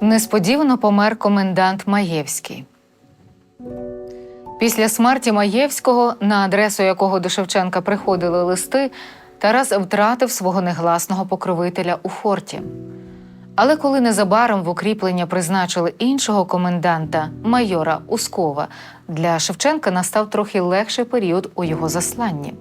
Несподівано помер комендант Маєвський. Після смерті Маєвського, на адресу якого до Шевченка приходили листи, Тарас втратив свого негласного покровителя у форті. Але коли незабаром в укріплення призначили іншого коменданта, майора Ускова, для Шевченка настав трохи легший період у його засланні.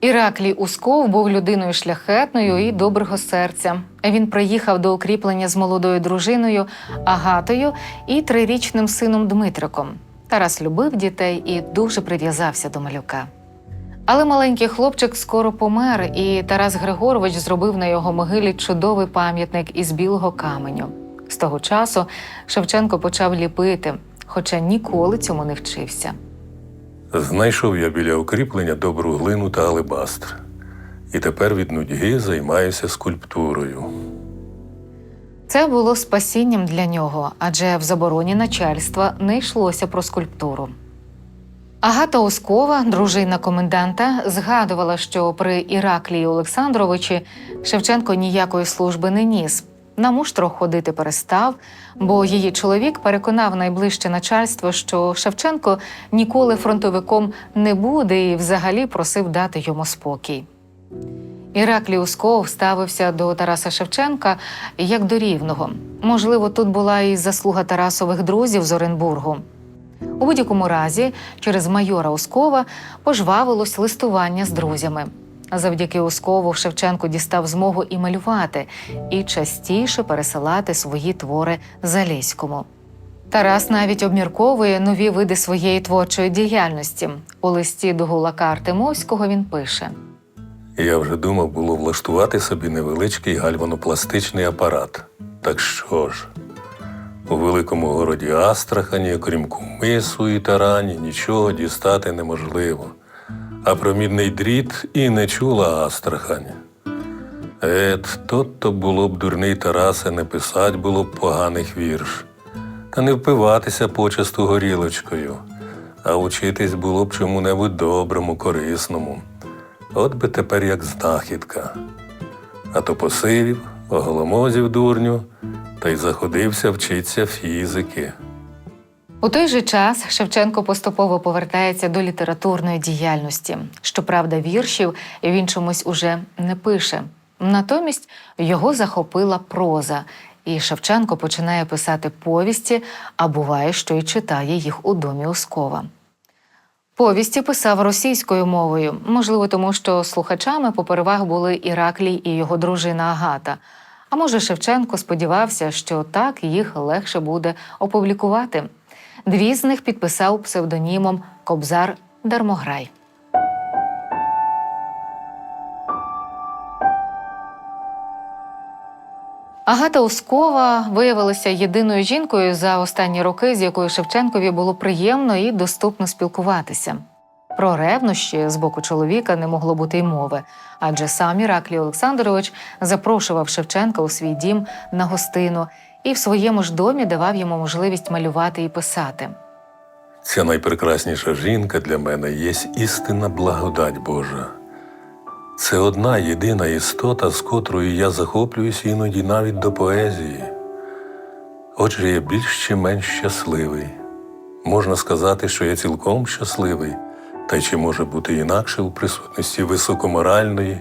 Іраклій Усков був людиною шляхетною і доброго серця. Він приїхав до укріплення з молодою дружиною Агатою і трирічним сином Дмитриком. Тарас любив дітей і дуже прив'язався до малюка. Але маленький хлопчик скоро помер, і Тарас Григорович зробив на його могилі чудовий пам'ятник із білого каменю. З того часу Шевченко почав ліпити, хоча ніколи цьому не вчився. Знайшов я біля укріплення добру глину та алебастр. І тепер від нудьги займаюся скульптурою. Це було спасінням для нього, адже в забороні начальства не йшлося про скульптуру. Агата Оскова, дружина коменданта, згадувала, що при Іраклії Олександровичі Шевченко ніякої служби не ніс. На муштро ходити перестав, бо її чоловік переконав найближче начальство, що Шевченко ніколи фронтовиком не буде і взагалі просив дати йому спокій. Іраклій Усков ставився до Тараса Шевченка як до рівного. Можливо, тут була і заслуга Тарасових друзів з Оренбургу. У будь-якому разі, через майора Ускова пожвавилось листування з друзями. Завдяки Ускову Шевченко дістав змогу і малювати, і частіше пересилати свої твори Заліському. Тарас навіть обмірковує нові види своєї творчої діяльності. У листі до Гулака Артемовського він пише: Я вже думав було влаштувати собі невеличкий гальванопластичний апарат. Так що ж, у великому городі Астрахані, окрім кумису і тарані, нічого дістати неможливо. А про мідний дріт і не чула Астрахань. Ет, то-то було б дурний Тарасе, не писать було б поганих вірш, та не впиватися почасту горілочкою, а учитись було б чому-небудь доброму, корисному. От би тепер як знахідка. А то посивів, оголомозів дурню, та й заходився вчитися фізики. У той же час Шевченко поступово повертається до літературної діяльності. Щоправда, віршів він чомусь уже не пише. Натомість його захопила проза, і Шевченко починає писати повісті, а буває, що й читає їх у домі Ускова. Повісті писав російською мовою, можливо, тому що слухачами попервах були Іраклій і його дружина Агата. А може, Шевченко сподівався, що так їх легше буде опублікувати. Дві з них підписав псевдонімом Кобзар Дармограй. Агата Ускова виявилася єдиною жінкою за останні роки, з якою Шевченкові було приємно і доступно спілкуватися. Про ревнощі з боку чоловіка не могло бути й мови, адже сам Іраклій Олександрович запрошував Шевченка у свій дім на гостину і в своєму ж домі давав йому можливість малювати і писати. Ця найпрекрасніша жінка для мене є істинна благодать Божа. Це одна єдина істота, з котрою я захоплююсь іноді навіть до поезії. Отже, я більш чи менш щасливий. Можна сказати, що я цілком щасливий, та й чи може бути інакше у присутності високоморальної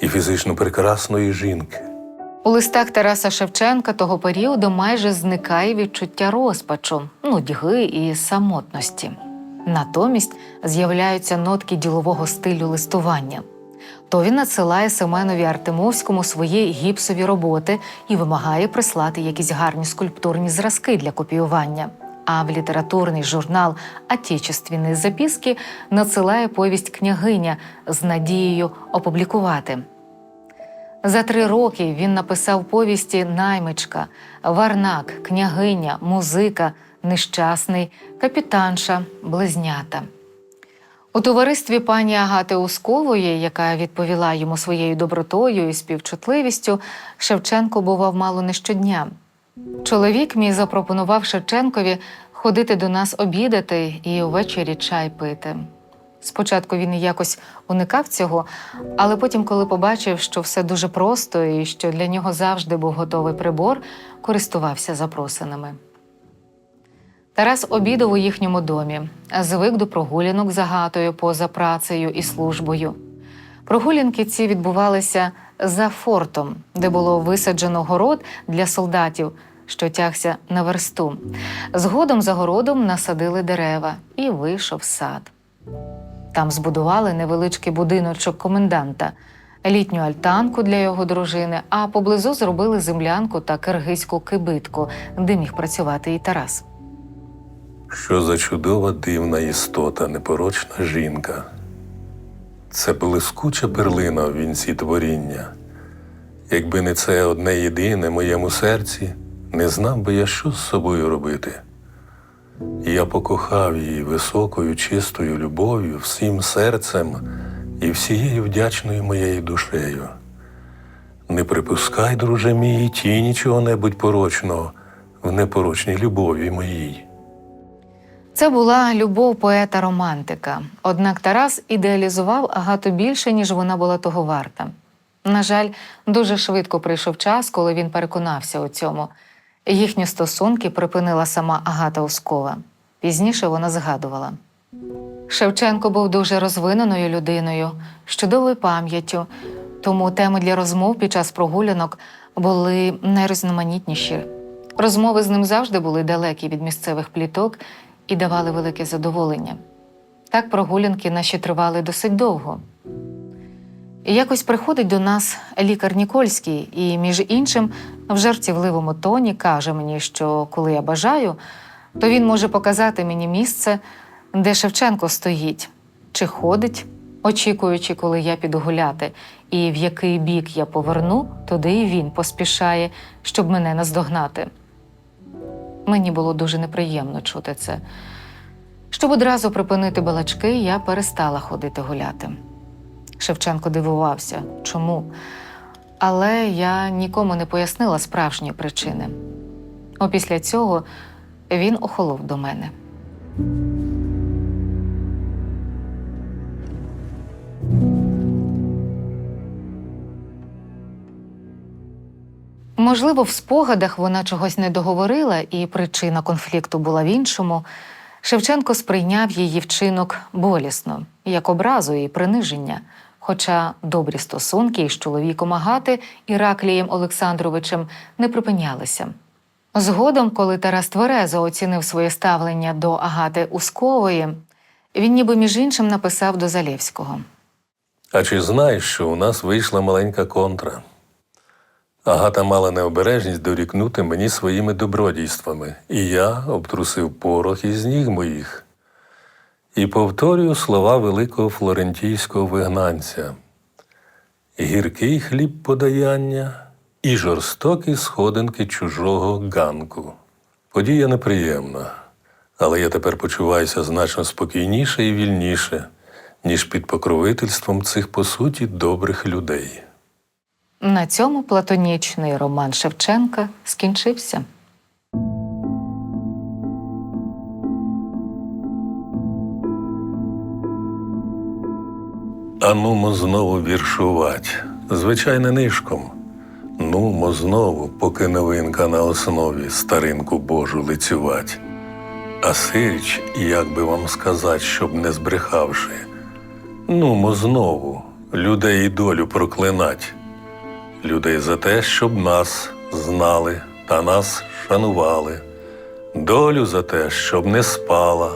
і фізично прекрасної жінки. У листах Тараса Шевченка того періоду майже зникає відчуття розпачу, нудьги і самотності. Натомість з'являються нотки ділового стилю листування. То він надсилає Семенові Артемовському свої гіпсові роботи і вимагає прислати якісь гарні скульптурні зразки для копіювання. А в літературний журнал Отечественні записки надсилає повість княгиня з надією опублікувати. За три роки він написав повісті Наймичка, Варнак, княгиня, музика, нещасний, капітанша, близнята. У товаристві пані Агати Ускової, яка відповіла йому своєю добротою і співчутливістю, Шевченко бував мало не щодня. Чоловік мій запропонував Шевченкові ходити до нас обідати і увечері чай пити. Спочатку він якось уникав цього, але потім, коли побачив, що все дуже просто і що для нього завжди був готовий прибор, користувався запросинами. Тарас обідав у їхньому домі, звик до прогулянок з Агатою поза працею і службою. Прогулянки ці відбувалися за фортом, де було висаджено город для солдатів, що тягся на версту. Згодом за городом насадили дерева і вийшов сад. Там збудували невеличкий будиночок коменданта, літню альтанку для його дружини, а поблизу зробили землянку та киргизьку кибитку, де міг працювати і Тарас. Що за чудова дивна істота, непорочна жінка. Це блискуча перлина в вінці творіння. Якби не це одне єдине моєму серці, не знав би я, що з собою робити. Я покохав її високою, чистою любов'ю, всім серцем і всією вдячною моєю душею. Не припускай, друже мій, тіні чого-небудь порочного в непорочній любові моїй. Це була любов поета-романтика. Однак Тарас ідеалізував Агату більше, ніж вона була того варта. На жаль, дуже швидко прийшов час, коли він переконався у цьому. Їхні стосунки припинила сама Агата Ускова. Пізніше вона згадувала. Шевченко був дуже розвиненою людиною, з чудовою пам'яттю, тому теми для розмов під час прогулянок були найрізноманітніші. Розмови з ним завжди були далекі від місцевих пліток і давали велике задоволення. Так прогулянки наші тривали досить довго. Якось приходить до нас лікар Нікольський, і, між іншим, в жартівливому тоні каже мені, що коли я бажаю, то він може показати мені місце, де Шевченко стоїть, чи ходить, очікуючи, коли я піду гуляти, і в який бік я поверну, туди і він поспішає, щоб мене наздогнати. Мені було дуже неприємно чути це. Щоб одразу припинити балачки, я перестала ходити гуляти. Шевченко дивувався, чому. Але я нікому не пояснила справжні причини. Опісля цього він охолов до мене. Можливо, в спогадах вона чогось не договорила, і причина конфлікту була в іншому. Шевченко сприйняв її вчинок болісно, як образу і приниження. Хоча добрі стосунки із чоловіком Агати Іраклієм Олександровичем не припинялися. Згодом, коли Тарас Тверезо оцінив своє ставлення до Агати Ускової, він ніби між іншим написав до Залєвського. А чи знаєш, що у нас вийшла маленька контра? Агата мала необережність дорікнути мені своїми добродійствами, і я обтрусив порох із ніг моїх. І повторюю слова великого флорентійського вигнанця: гіркий хліб подаяння і жорстокі сходинки чужого ганку. Подія неприємна, але я тепер почуваюся значно спокійніше і вільніше, ніж під покровительством цих по суті добрих людей. На цьому платонічний роман Шевченка скінчився. А нумо знову віршувать, звичайно, нишком. Нумо знову, поки новинка на основі старинку Божу лицювать. А сиріч, як би вам сказать, щоб не збрехавши, нумо знову людей і долю проклинать, людей за те, щоб нас знали та нас шанували, долю за те, щоб не спала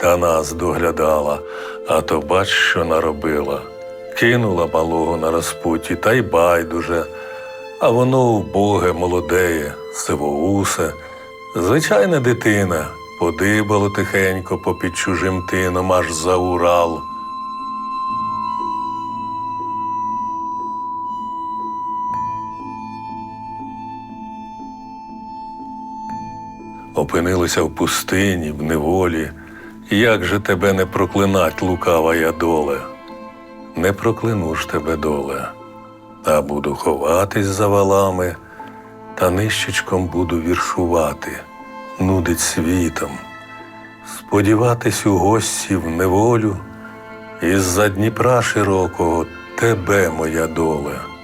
та нас доглядала, а то бач, що наробила. Кинула малого на розпуті, та й байдуже, а воно убоге, молодеє, сивоусе, звичайна дитина, подибало тихенько попід чужим тином аж за Урал. Опинилося в пустині, в неволі. Як же тебе не проклинать, лукава я доле? Не прокляну ж тебе доле, та буду ховатись за валами, та нищечком буду віршувати, нудить світом, сподіватись у гості в неволю, Із-за Дніпра широкого тебе моя доля.